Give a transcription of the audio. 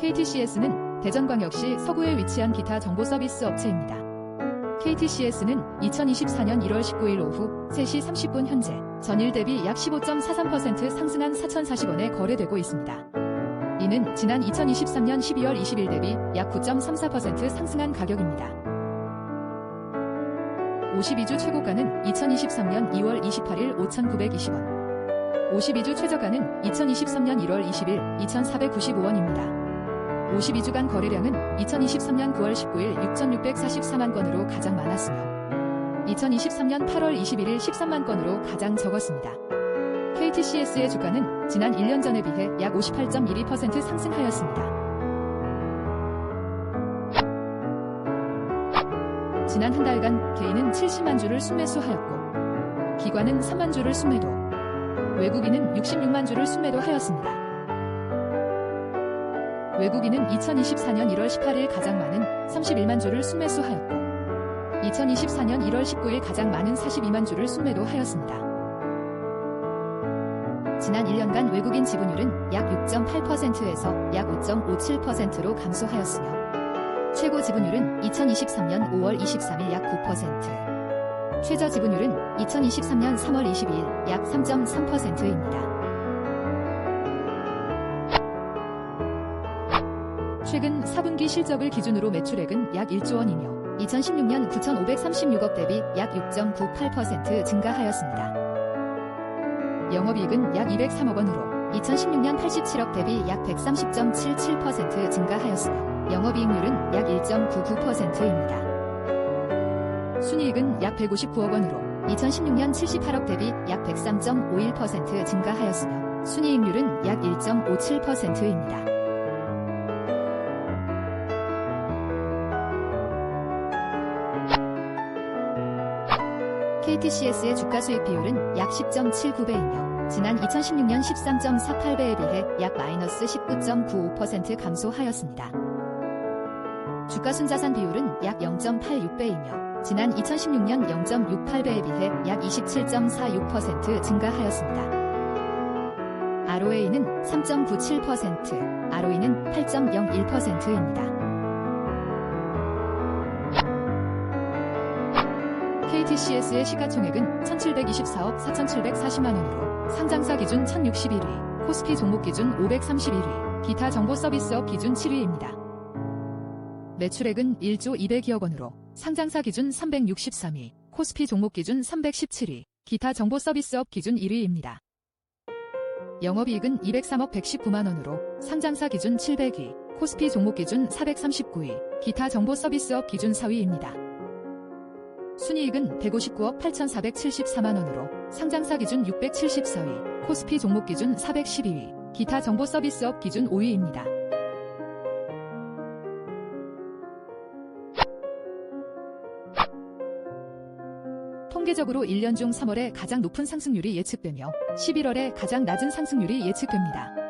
KTCS는 대전광역시 서구에 위치한 기타 정보 서비스 업체입니다. KTCS는 2024년 1월 19일 오후 3시 30분 현재 전일 대비 약 15.43% 상승한 4,040원에 거래되고 있습니다. 이는 지난 2023년 12월 20일 대비 약 9.34% 상승한 가격입니다. 52주 최고가는 2023년 2월 28일 5,920원. 52주 최저가는 2023년 1월 20일 2,495원입니다. 52주간 거래량은 2023년 9월 19일 6,644만 건으로 가장 많았으며 2023년 8월 21일 13만 건으로 가장 적었습니다. KTCS의 주가는 지난 1년 전에 비해 약 58.12% 상승하였습니다. 지난 한 달간 개인은 70만 주를 순매수하였고 기관은 3만 주를 순매도 외국인은 66만 주를 순매도하였습니다. 외국인은 2024년 1월 18일 가장 많은 31만 주를 순매수하였고 2024년 1월 19일 가장 많은 42만 주를 순매도 하였습니다. 지난 1년간 외국인 지분율은 약 6.8%에서 약 5.57%로 감소하였으며 최고 지분율은 2023년 5월 23일 약 9%, 최저 지분율은 2023년 3월 22일 약 3.3%입니다. 최근 4분기 실적을 기준으로 매출액은 약 1조 원이며 2016년 9,536억 대비 약 6.98% 증가하였습니다. 영업이익은 약 203억 원으로 2016년 87억 대비 약 130.77% 증가하였으며 영업이익률은 약 1.99%입니다. 순이익은 약 159억 원으로 2016년 78억 대비 약 103.51% 증가하였으며 순이익률은 약 1.57%입니다. KTCS의 주가 수익 비율은 약 10.79배이며 지난 2016년 13.48배에 비해 약 마이너스 19.95% 감소하였습니다. 주가 순자산 비율은 약 0.86배이며 지난 2016년 0.68배에 비해 약 27.46% 증가하였습니다. ROA는 3.97%, ROE는 8.01%입니다. KTCS의 시가총액은 1724억 4740만 원으로 상장사 기준 1061위, 코스피 종목 기준 531위, 기타 정보 서비스업 기준 7위입니다. 매출액은 1조 200여억 원으로 상장사 기준 363위, 코스피 종목 기준 317위, 기타 정보 서비스업 기준 1위입니다. 영업이익은 203억 119만 원으로 상장사 기준 700위, 코스피 종목 기준 439위, 기타 정보 서비스업 기준 4위입니다. 순이익은 159억 8,474만 원으로 상장사 기준 674위, 코스피 종목 기준 412위, 기타 정보 서비스업 기준 5위입니다. 통계적으로 1년 중 3월에 가장 높은 상승률이 예측되며 11월에 가장 낮은 상승률이 예측됩니다.